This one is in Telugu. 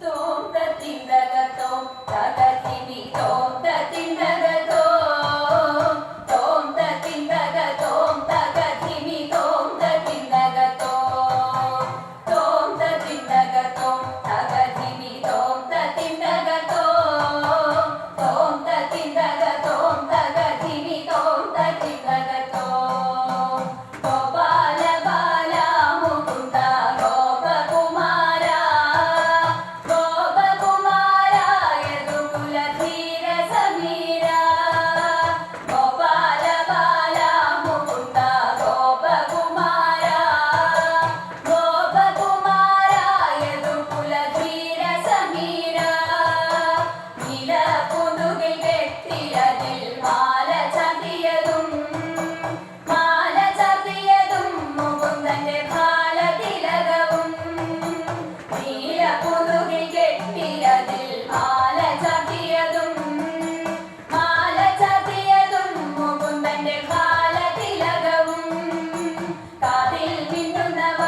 తో ప్రతిందగతో తగ கையில் மின்னுண்டவா